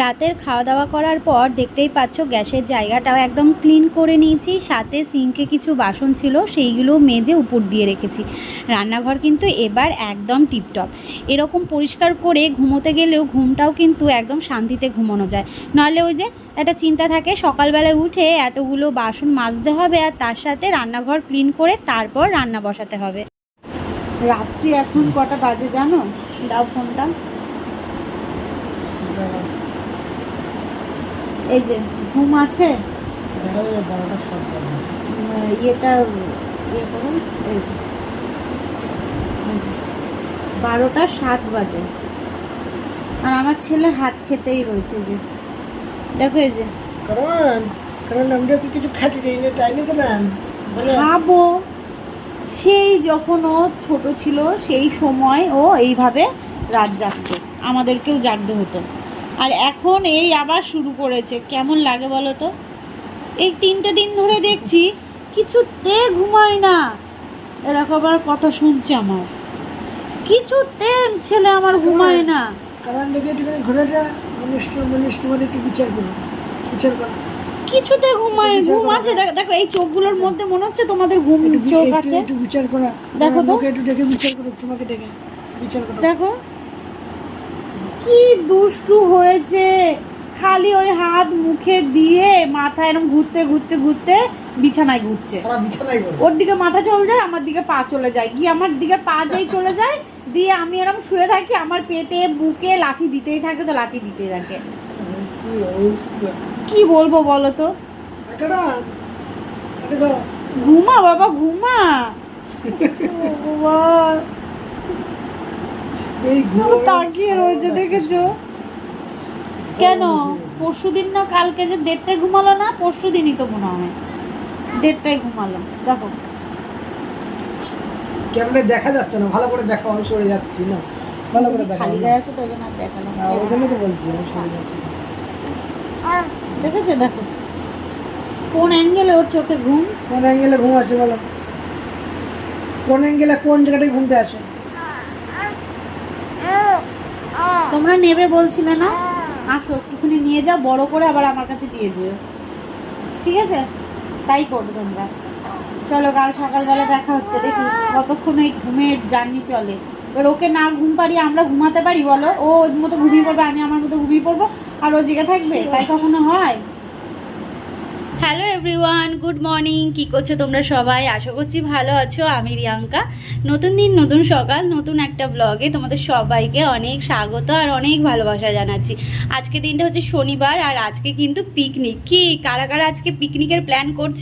রাতের খাওয়া দাওয়া করার পর দেখতেই পাচ্ছ গ্যাসের জায়গাটাও একদম ক্লিন করে নিয়েছি। সাথে সিঙ্কে কিছু বাসন ছিল, সেইগুলো মেজে উপর দিয়ে রেখেছি। রান্নাঘর কিন্তু এবার একদম টিপটপ। এরকম পরিষ্কার করে ঘুমোতে গেলেও ঘুমটাও কিন্তু একদম শান্তিতে ঘুমানো যায়। নাহলে ওই যে একটা চিন্তা থাকে, সকালবেলায় উঠে এতগুলো বাসন মাজতে হবে আর তার সাথে রান্নাঘর ক্লিন করে তারপর রান্না বসাতে হবে। রাত্রি এখন কটা বাজে জানো? দাও ফোনটা। এই যে ঘুম আছে? ইয়েটা ইয়ে করুন এই যে বারোটা সাত বাজে। আর আমার ছেলে হাত খেতেই রয়েছে যে। দেখো এই যে। কারণ কারণ আমরা কি কিছু খাটি নেই না তাই না খাব। সেই যখন ও ছোট ছিল সেই সময় ও এইভাবে রাত জাগতো। আমাদেরকেও জাগতে হতো। আর এখন এই আবার শুরু করেছে। কেমন লাগে বলো তো? এই তিনটে দিন ধরে দেখছি কিছুতে ঘুমায় না। এরকম আবার কথা শুনছে আমার। কিছুতে ছেলে আমার ঘুমায় না। কারণ মানে একটু বিচার করো। বিচার করো। কিছুতে ঘুমায় ঘুম আছে। দেখো এই চোখগুলোর মধ্যে মনে হচ্ছে তোমাদের ঘুম চোখ আছে। একটু বিচার করা। দেখো তো। একটু ডেকে বিচার করো তোমাকে ডেকে বিচার করো। দেখো। কি দুষ্টু হয়েছে? খালি ওই হাত মুখে দিয়ে মাথা এরকম ঘুরতে ঘুরতে ঘুরতে বিছানায় ঘুরছে। ওর দিকে মাথা চলে যায় আমার দিকে পা চলে যায়। গিয়ে আমার দিকে পা যেই চলে যায় দিয়ে আমি এরকম শুয়ে থাকি আমার পেটে বুকে লাথি দিতেই থাকে তো লাথি দিতেই থাকে। কি বলব বলো তো? ঘুমা বাবা ঘুমা। তাকিয়ে রয়েছে দেখেছ? কেন? পরশু দিন না কালকে যে দেড়টায় ঘুমালো না? পরশু দিনই তো মনে হয়। দেড়টায় ঘুমালো। দেখো। ক্যামেরা দেখা যাচ্ছে না? ভালো করে দেখো আমি সরে যাচ্ছি না? ভালো করে দেখো খালি গায়ে আছে তো ওই জন্য না, ওই জন্য তো বলছি আমি সরে যাচ্ছি। দেখেছে? দেখো। কোন অ্যাঙ্গেলে ওর চোখে ঘুম? কোন অ্যাঙ্গেলে ঘুম আসে বলো? কোন অ্যাঙ্গেলে কোন জায়গাটায় ঘুমতে আসে? তোমরা নেবে বলছিলে না? আসো, একটুখানি নিয়ে যাও, বড় করে আবার আমার কাছে দিয়ে যেও। ঠিক আছে? তাই করো তোমরা। চলো, কাল সকালবেলা দেখা হচ্ছে। দেখি কতক্ষণ এই ঘুমের জার্নি চলে। এবার ওকে না ঘুম পারি আমরা ঘুমাতে পারি বলো? ও ওর মতো ঘুমিয়ে পড়বে, আমি আমার মতো ঘুমিয়ে পড়ব? আর ও জেগে থাকবে? তাই কখনো হয়? হ্যালো এভরিওয়ান গুড মর্নিং কী করছ তোমরা সবাই? আশা করছি ভালো আছো। আমি রিয়াঙ্কা। নতুন দিন, নতুন সকাল, নতুন একটা ব্লগে তোমাদের সবাইকে অনেক স্বাগত আর অনেক ভালোবাসা জানাচ্ছি। আজকে দিনটা হচ্ছে শনিবার আর আজকে কিন্তু পিকনিক কি? কারা কারা আজকে পিকনিকের প্ল্যান করছ?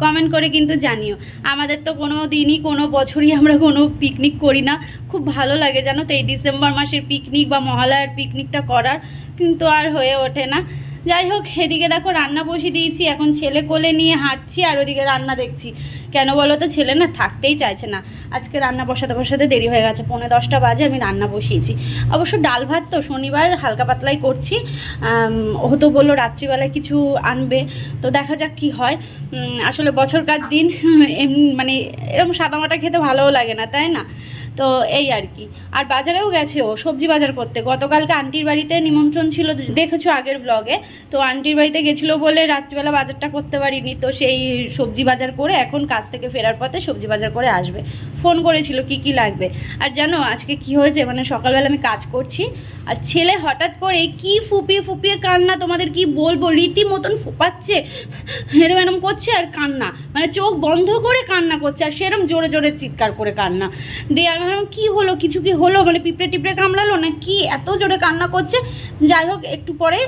কমেন্ট করে কিন্তু জানিও। আমাদের তো কোনো দিনই, কোনো বছরই আমরা কোনো পিকনিক করি না। খুব ভালো লাগে জানো তো এই ডিসেম্বর মাসের পিকনিক বা মহালয়ার পিকনিকটা করার। কিন্তু আর হয়ে ওঠে না। যাই হোক, এদিকে দেখো রান্না বসিয়ে দিয়েছি, এখন ছেলে কোলে নিয়ে হাঁটছি আর ওদিকে রান্না দেখছি। কেন বলো তো, ছেলে না থাকতেই চাইছে না। আজকে রান্না বসাতে বসাতে দেরি হয়ে গেছে, পৌনে দশটা বাজে আমি রান্না বসিয়েছি। অবশ্য ডাল ভাত তো শনিবার হালকা পাতলাই করছি। ও তো বলল রাত্রিবেলায় কিছু আনবে, তো দেখা যাক কি হয়। আসলে বছরকার দিন মানে এরকম সাদামাটা খেতে ভালোও লাগে না, তাই না? তো এই আর কি। আর বাজারেও গেছে ও, সবজি বাজার করতে। গতকালকে আন্টির বাড়িতে নিমন্ত্রণ ছিল, দেখেছ আগের ব্লগে তো আন্টির বাড়িতে গেছিল বলে রাত্রিবেলা বাজারটা করতে পারিনি, তো সেই সবজি বাজার করে এখন কাজ থেকে ফেরার পথে সবজি বাজার করে আসবে। ফোন করেছিল কি কি লাগবে। আর জানো আজকে কি হয়েছে মানে সকালবেলা আমি কাজ করছি, আর ছেলে হঠাৎ করে কি ফুপিয়ে ফুপিয়ে কান্না, তোমাদের কি বলব? রীতি মতন ফুপাচ্ছে, এরম এরম করছে আর কান্না। মানে চোখ বন্ধ করে কান্না করছে, আর সেরম জোরে জোরে চিৎকার করে কান্না। দিয়ে আমি ভাবলাম, কী হলো? কিছু কি হলো? মানে পিঁপড়ে টিপড়ে কামড়ালো? না কি এত জোরে কান্না করছে? যাই হোক, একটু পরে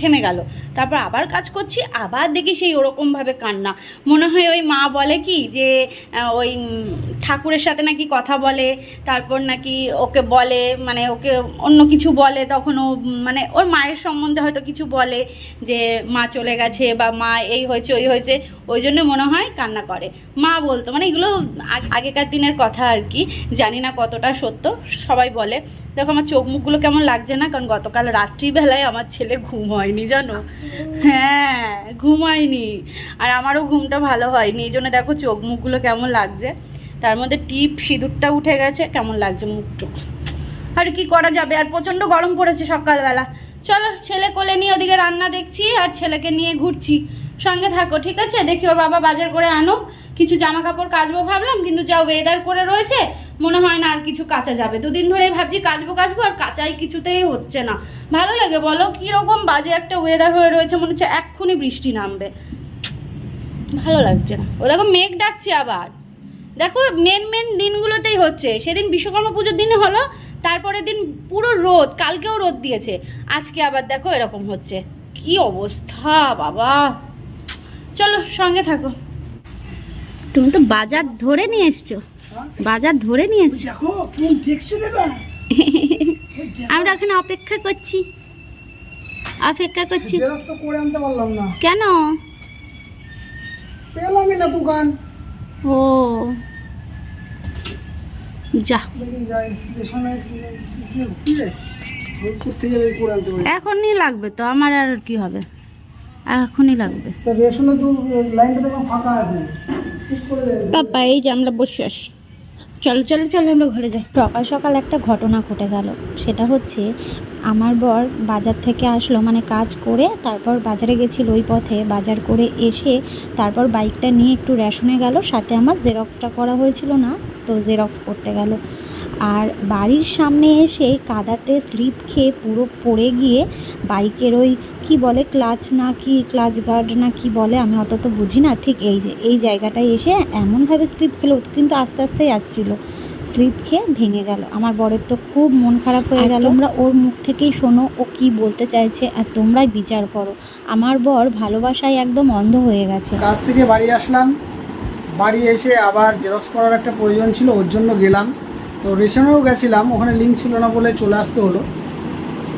থেমে গেল। তারপর আবার কাজ করছি, আবার দেখি সেই ওরকমভাবে কান্না। মনে হয় ওই মা বলে কি যে ওই ঠাকুরের সাথে নাকি কথা বলে, তারপর নাকি ওকে বলে মানে ওকে অন্য কিছু বলে, তখন ও মানে ওর মায়ের সম্বন্ধে হয়তো কিছু বলে যে, মা চলে গেছে বা মা এই হয়েছে, ওই হয়েছে, ওই জন্য মনে হয় কান্না করে। মা বলতো মানে এগুলো আগেকার দিনের কথা আর কি, জানি না কতটা সত্য, সবাই বলে। দেখো আমার চোখ মুখগুলো কেমন লাগছে না, কারণ গতকাল রাত্রিবেলায় আমার ছেলে ঘুম হয়নি জানো? হ্যাঁ ঘুম হয়নি আর আমারও ঘুমটা ভালো হয়নি, এই জন্য দেখো চোখ মুখগুলো কেমন লাগছে। তার মধ্যে টিপ, সিঁদুরটা উঠে গেছে, কেমন লাগছে মুখটুক আর কি করা যাবে? আর প্রচণ্ড গরম পড়েছে সকালবেলা। চলো, ছেলে কোলে নিয়ে ওদিকে রান্না দেখছি আর ছেলেকে নিয়ে ঘুরছি। সঙ্গে থাকো, ঠিক আছে? দেখি ওর বাবা বাজার করে আনুক। কিছু জামা কাপড় কাচবো ভাবলাম, কিন্তু যা ওয়েদার করে রয়েছে, মনে হয় না আর কিছু কাচা যাবে। দুদিন ধরেই ভাবছি কাচবো কাচবো, আর কাচাই কিছুতেই হচ্ছে না। ভালো লাগে বলো, কীরকম বাজে একটা ওয়েদার হয়ে রয়েছে, মনে হচ্ছে এক্ষুনি বৃষ্টি নামবে। ভালো লাগছে না। ও দেখো, মেঘ ডাকছে আবার। দেখো মেন মেন দিনগুলোতেই হচ্ছে। সেদিন বিশ্বকর্মা পুজোর দিনে হলো, তারপরের দিন পুরো রোদ, কালকেও রোদ দিয়েছে। আজকে আবার দেখো এরকম হচ্ছে। কি অবস্থা, বাবা। চলো, সঙ্গে থাকো। তুমি তো বাজার ধরে নিয়ে এসছো। বাজার ধরে নিয়ে এসছো। দেখো আমরা ওখানে অপেক্ষা করছি। অপেক্ষা করছি। করে আনতে পারলাম না। কেন? পেলামই না দোকান। ও। যা। দেখি দেখি এখনই লাগবে তো আমার আর কি হবে? এখনই লাগবে। রেশনে তো লাইনটা দেখলাম ফাঁকা আছে। পাপা এই যে আমরা বসে আসি চলো চলো চল আমরা ঘরে যাই। সকাল সকাল একটা ঘটনা ঘটে গেল। সেটা হচ্ছে আমার বর বাজার থেকে আসলো মানে কাজ করে তারপর বাজারে গেছিল ওই পথে। বাজার করে এসে তারপর বাইকটা নিয়ে একটু রেশনে গেল। সাথে আমার জেরক্সটা করা হয়েছিল না তো জেরক্স করতে গেল। আর বাড়ির সামনে এসে কাদাতে স্লিপ খেয়ে পুরো পড়ে গিয়ে বাইকের ওই কি বলে ক্লাচ না কি ক্লাচ গার্ড না কি বলে আমি অত তো বুঝি না ঠিক এই যে এই জায়গাটায় এসে এমনভাবে স্লিপ খেলো কিন্তু আস্তে আস্তেই আসছিল। স্লিপ খেয়ে ভেঙে গেল। আমার বরের তো খুব মন খারাপ হয়ে গেল। তোমরা ওর মুখ থেকেই শোনো ও কি বলতে চাইছে আর তোমরাই বিচার করো। আমার বর ভালোবাসায় একদম অন্ধ হয়ে গেছে। কাজ থেকে বাড়ি আসলাম। বাড়ি এসে আবার জেরক্স করার একটা প্রয়োজন ছিল ওর জন্য গেলাম। তো রেশনেও গেছিলাম ওখানে লিঙ্ক ছিল না বলে চলে আসতে হলো।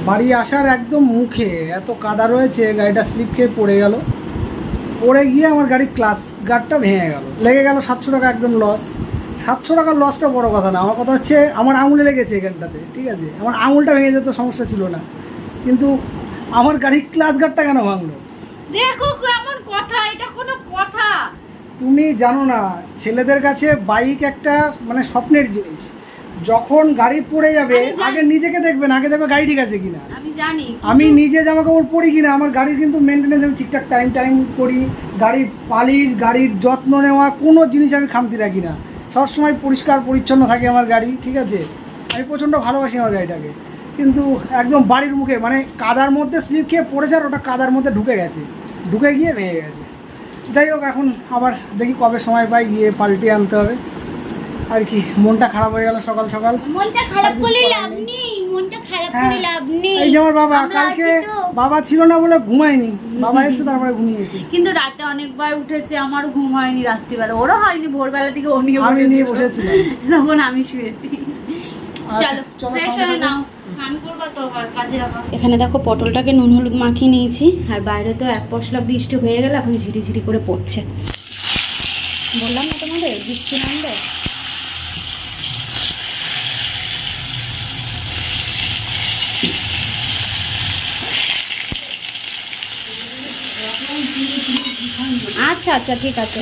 বাড়ি আসার একদম মুখে এত কাদা রয়েছে গাড়িটা স্লিপ খেয়ে পড়ে গেল। পড়ে গিয়ে আমার গাড়ির ক্লাস গার্ডটা ভেঙে গেল। লেগে গেল সাতশো টাকা একদম লস সাতশো টাকার লসটা বড় কথা না আমার কথা হচ্ছে আমার আঙুলে লেগেছে এখানটাতে ঠিক আছে? আমার আঙুলটা ভেঙে যেত সমস্যা ছিল না। কিন্তু আমার গাড়ির ক্লাস গার্ডটা কেন ভাঙলো? দেখো কেমন কথা এটা কোনো কথা। তুমি জানো না ছেলেদের কাছে বাইক একটা মানে স্বপ্নের জিনিস। যখন গাড়ি পড়ে যাবে আগে নিজেকে দেখবেন আগে দেখবে গাড়ি ঠিক আছে কিনা। আমি জানি আমি নিজে জামা কাপড় পরি কিনা আমার গাড়ির কিন্তু মেনটেনেন্স আমি ঠিকঠাক টাইম টাইম করি। গাড়ির পালিশ গাড়ির যত্ন নেওয়া কোনো জিনিস আমি খামতি রাখি না। সবসময় পরিষ্কার পরিচ্ছন্ন থাকে আমার গাড়ি ঠিক আছে? আমি প্রচণ্ড ভালোবাসি আমার গাড়িটাকে। কিন্তু একদম বাড়ির মুখে মানে কাদার মধ্যে স্লিপ খেয়ে পড়েছে আর ওটা কাদার মধ্যে ঢুকে গেছে। ঢুকে গিয়ে ভেঙে গেছে। যাই হোক এখন আবার দেখি কবে সময় পাই গিয়ে পাল্টে আনতে হবে। আর কি মনটা খারাপ হয়ে গেল সকাল সকাল। মনটা খারাপ লাভ নেই। মনটা খারাপ হ্যাঁ। লাভ নেই। এই যে আমার বাবা কালকে বাবা ছিল না বলে ঘুমায়নি। বাবা এসে তারপরে ঘুমিয়েছে। কিন্তু রাতে অনেকবার উঠেছে আমারও ঘুম হয়নি রাত্রিবেলা। ওরও হয়নি ভোরবেলা থেকে ও নিয়ে আমি নিয়ে বসেছিলাম। তখন আমি শুয়েছি। আচ্ছা, চলো চলো ফ্রেশ হয়ে নাও। স্নান করবা তো আবার কাজে আবার এখানে দেখো পটলটাকে নুন হলুদ মাখিয়ে নিয়েছি আর বাইরে তো এক পশলা বৃষ্টি হয়ে গেলে এখন ঝিরিঝিরি করে পড়ছে। বললাম না তোমাদের বৃষ্টি নামবে? আচ্ছা আচ্ছা ঠিক আছে।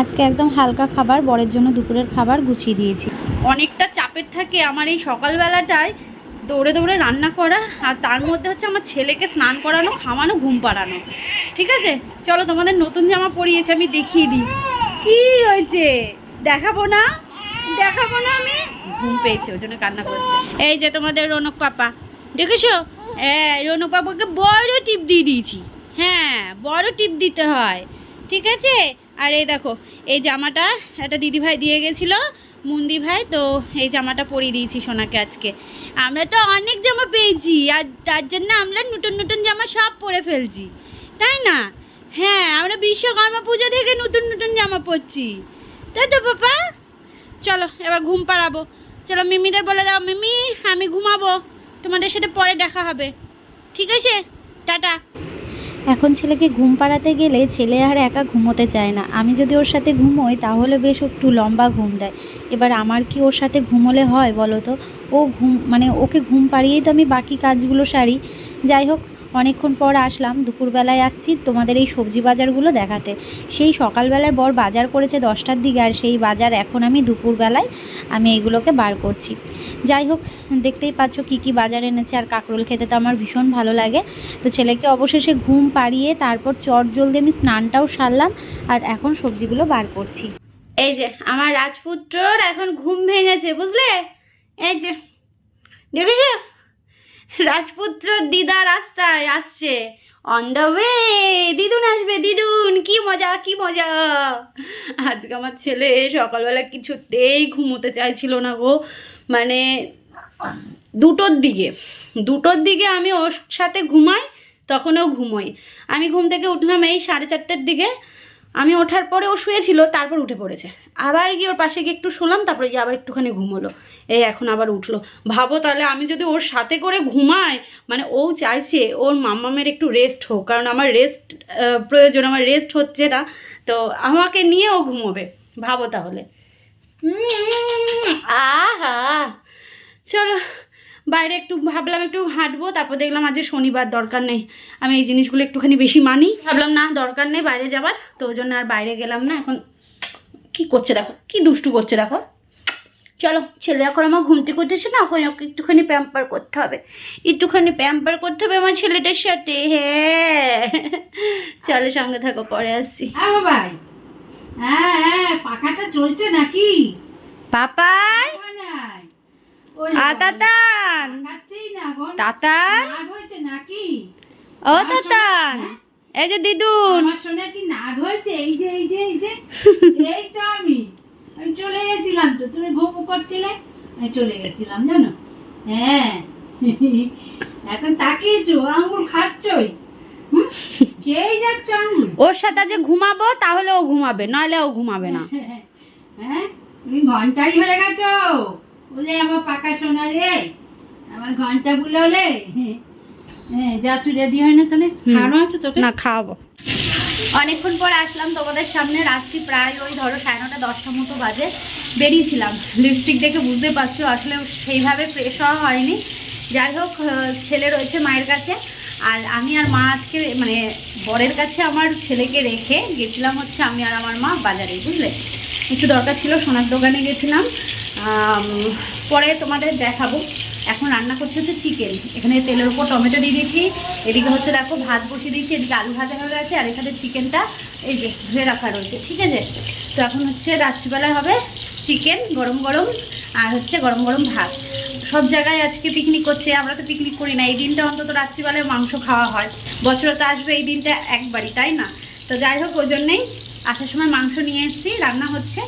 আজকে একদম হালকা খাবার, বরের জন্য দুপুরের খাবার গুছিয়ে দিয়েছি। অনেকটা চাপের থাকে আমার এই সকালবেলাটায় দৌড়ে দৌড়ে রান্না করা, আর তার মধ্যে হচ্ছে আমার ছেলেকে স্নান করানো, খাওয়ানো, ঘুম পাড়ানো। ঠিক আছে? চলো, তোমাদের নতুন জামা পরিয়েছে, আমি দেখিয়ে দিই। কি হয়েছে? দেখাবো না? দেখাবো না আমি? ঘুম পেয়েছি, ওই জন্য কান্না করছে। এই যে তোমাদের রৌনক পাপা। দেখেছ? হ্যাঁ রৌনক পাপাকে বড় টিপ দিয়ে দিয়েছি। হ্যাঁ বড় টিপ দিতে হয়, ঠিক আছে? আর এই দেখো, এই জামাটা একটা দিদিভাই দিয়ে গেছিল, মুন্দি ভাই, তো এই জামাটা পরিয়ে দিয়েছি সোনাকে আজকে। আমরা তো অনেক জামা পেয়েছি, আর তার জন্য আমরা নতুন নতুন জামা সব পরে ফেলছি, তাই না? হ্যাঁ আমরা বিশ্বকর্মা পুজো থেকে নতুন নতুন জামা পরছি, তাই তো পাপা? চলো, এবার ঘুম পাড়াবো। চলো, মিমিদের বলে দাও, মিমি, আমি ঘুমাবো, তোমাদের সাথে পরে দেখা হবে। ঠিক আছে? টাটা। এখন ছেলেকে ঘুম পাড়াতে গেলে ছেলে আর একা ঘুমোতে চায় না। আমি যদি ওর সাথে ঘুমোই, তাহলে বেশ একটু লম্বা ঘুম দেয়। এবার আমার কি ওর সাথে ঘুমোলে হয় বলো তো? ও ঘুম মানে ওকে ঘুম পাড়িয়েই তো আমি বাকি কাজগুলো সারি। যাই হোক, অনেকক্ষণ পর আসলাম। দুপুরবেলায় আসছি তোমাদের এই সবজি বাজারগুলো দেখাতে। সেই সকালবেলায় বর বাজার করেছে দশটার দিকে, আর সেই বাজার এখন আমি দুপুরবেলায় আমি এইগুলোকে বার করছি। যাই হোক, দেখতেই পাচ্ছ কী কী বাজার এনেছে আর কাঁকরোল খেতে তো আমার ভীষণ ভালো লাগে। তো ছেলেকে অবশেষে ঘুম পাড়িয়ে তারপর চট জলদি আমি স্নানটাও সারলাম আর এখন সবজিগুলো বার করছি। এই যে, আমার রাজপুত্রর এখন ঘুম ভেঙেছে, বুঝলে? এই যে, দেখেছ? রাজপুত্র দিদা রাস্তায় আসছে। অন দ্য ওয়ে দিদুন আসবে, দিদুন! কি মজা কি মজা! আজকে আমার ছেলে সকালবেলা কিছুতেই ঘুমোতে চাইছিল না গো। মানে দুটোর দিকে দুটোর দিকে আমি ওর সাথে ঘুমাই তখনও ঘুমোই আমি ঘুম থেকে উঠলাম এই সাড়ে চারটের দিকে। আমি ওঠার পরে ও শুয়েছিল, তারপর উঠে পড়েছে। আবার গিয়ে ওর পাশে গিয়ে একটু শুলাম, তারপরে গিয়ে আবার একটুখানি ঘুমোলো। এই এখন আবার উঠল। ভাবো তাহলে আমি যদি ওর সাথে করে ঘুমাই মানে ও চাইছে ওর মাম্মামের একটু রেস্ট হোক, কারণ আমার রেস্ট প্রয়োজন, আমার রেস্ট হচ্ছে না, তো আমাকে নিয়ে ও ঘুমোবে। ভাবো তাহলে। আহা! চলো, বাইরে একটু ভাবলাম একটু হাঁটবো, তারপর দেখলাম আজকে শনিবার, দরকার নেই। আমি এই জিনিসগুলো একটুখানি বেশি মানি। ভাবলাম না, দরকার নেই বাইরে যাবার তো ওই জন্য আর বাইরে গেলাম না, এখন কি করছে দেখো? কি দুষ্টু করছে দেখো? চলো ছেলে এখন আমার ঘুমতে করতেছে না ওখানে ওকে একটুখানি প্যাম্পার করতে হবে। একটুখানি প্যাম্পার করতে হবে আমার ছেলেটার সাথে হ্যাঁ। চলো সঙ্গে থাকো পরে আসছি। হ্যাঁ বাবাই। হ্যাঁ হ্যাঁ পাখাটা চলছে নাকি? পাপাই! তাতান! নাগ ও তাতান! এই যে দিদুন। আমার শোনে কি নাগ হয়েছে এই যে এই যে এই যে এই তো আমি। আমি চলে গেছিলাম তো। তুমি ভোগ করছিলে আমি চলে গেছিলাম জানো? হ্যাঁ। এখন তাকিয়েছো? আঙ্গুল খাচ্ছই। হুম? খেয়েই যাচ্ছ আঙ্গুল ওর সাথে যে ঘুমাবো তাহলে ও ঘুমাবে নইলে ও ঘুমাবে না। হ্যাঁ? তুমি ঘন্টাই হয়ে গেছো। বলে আমার পাকা সোনা রে। আমার ঘণ্টা বুলোলে যা তুই রেডি হয় না তাহলে? খাওয়ানো আছে তোকে? না খাওয়াবো। অনেকক্ষণ পর আসলাম তোমাদের সামনে রাত্রি প্রায় ওই ধরো সাড়ে নটা দশটার মতো বাজে। বেরিয়েছিলাম। লিপস্টিক দেখে বুঝতে পারছ আসলে সেইভাবে ফ্রেশ হওয়া হয়নি। যাই হোক ছেলে রয়েছে মায়ের কাছে। আর আমি আর মা আজকে মানে বরের কাছে আমার ছেলেকে রেখে গেছিলাম হচ্ছে আমি আর আমার মা বাজারে বুঝলে? একটু দরকার ছিল সোনার দোকানে গেছিলাম। পরে তোমাদের দেখাবো। এখন রান্না করছি হচ্ছে চিকেন এখানে তেলের উপর টমেটো দিয়ে দিয়েছি। এদিকে হচ্ছে দেখো ভাত বসিয়ে দিয়েছি, এদিকে আলু ভাজা হয়ে গেছে, আর এখানে চিকেনটা এই যে ধুয়ে রাখা রয়েছে, ঠিক আছে? তো এখন হচ্ছে রাত্রিবেলায় হবে চিকেন গরম গরম, আর হচ্ছে গরম গরম ভাত। সব জায়গায় আজকে পিকনিক করছে, আমরা তো পিকনিক করি না, এই দিনটা অন্তত রাত্রিবেলায় মাংস খাওয়া হয়। বছরে তো আসবে এই দিনটা একবারই, তাই না? তো যাই হোক, ওই জন্যেই আসার সময় মাংস নিয়ে এসেছি, রান্না হচ্ছে।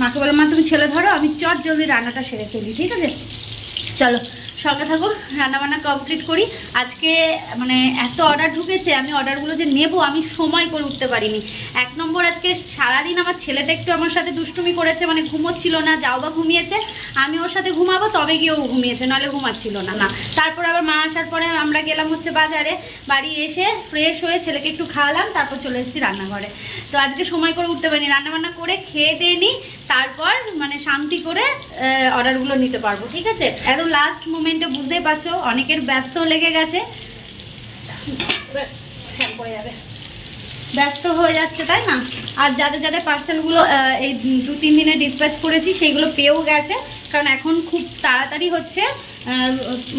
মাকে বললাম, মা, তুমি ছেলে ধরো, আমি চট জলদি রান্নাটা সেরে ফেলি, ঠিক আছে? চলো সঙ্গে থাকো রান্নাবান্না কমপ্লিট করি। আজকে মানে এত অর্ডার ঢুকেছে, আমি অর্ডারগুলো যে নেব, আমি সময় করে উঠতে পারিনি। এক নম্বর আজকে সারাদিন আমার ছেলেটা একটু আমার সাথে দুষ্টুমি করেছে মানে ঘুমোচ্ছিল না, যাও বা ঘুমিয়েছে, আমি ওর সাথে ঘুমাবো, তবে গিয়ে ও ঘুমিয়েছে, নাহলে ঘুমাচ্ছিল না না। তারপর আবার মা আসার পরে আমরা গেলাম হচ্ছে বাজারে, বাড়ি এসে ফ্রেশ হয়ে ছেলেকে একটু খাওয়ালাম, তারপর চলে এসেছি রান্নাঘরে। তো আজকে সময় করে উঠতে পারিনি, রান্নাবান্না করে খেয়ে দিয়ে নিই তারপর মানে শান্তি করে অর্ডারগুলো নিতে পারব, ঠিক আছে? একদম লাস্ট মোমেন্টে বুঝতেই পারছ, অনেকের ব্যস্ত লেগে গেছে। পড়ে যাবে। ব্যস্ত হয়ে যাচ্ছে, তাই না? আর যাদের যাদের পার্সেলগুলো এই দু, তিন দিনে ডিসপ্যাচ করেছি, সেইগুলো পেয়েও গেছে। কারণ এখন খুব তাড়াতাড়ি হচ্ছে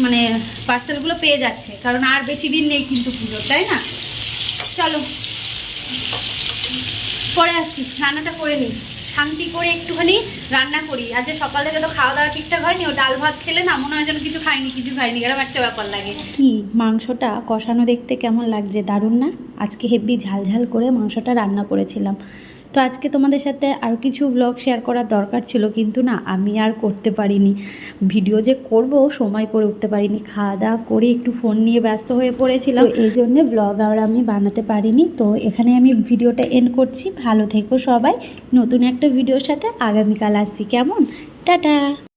মানে পার্সেলগুলো পেয়ে যাচ্ছে। কারণ আর বেশি দিন নেই কিন্তু পুজো তাই না? চলো। পরে আসছি, রান্নাটা করে নিই। শান্তি করে একটুখানি রান্না করি। আজ যে যেন খাওয়া দাওয়া ঠিকঠাক হয়নি, ও ডাল ভাত খেলে না, মনে হয় যেন কিছু খাইনি কিছু খাইনি এরকম একটা ব্যাপার লাগে। কি, মাংসটা কষানো দেখতে কেমন লাগছে? দারুণ না? আজকে হেভি ঝাল করে মাংসটা রান্না করেছিলাম। তো আজকে তোমাদের সাথে আর কিছু ব্লগ শেয়ার করার দরকার ছিল, কিন্তু না, আমি আর করতে পারিনি। ভিডিও যে করব, সময় করে উঠতে পারিনি। খাওয়া দাওয়া করে একটু ফোন নিয়ে ব্যস্ত হয়ে পড়েছিলাম। এই জন্যে ব্লগ আর আমি বানাতে পারিনি। তো এখানে আমি ভিডিওটা এন্ড করছি। ভালো থেকো সবাই। নতুন একটা ভিডিওর সাথে আগামীকাল আসছি। কেমন? টাটা!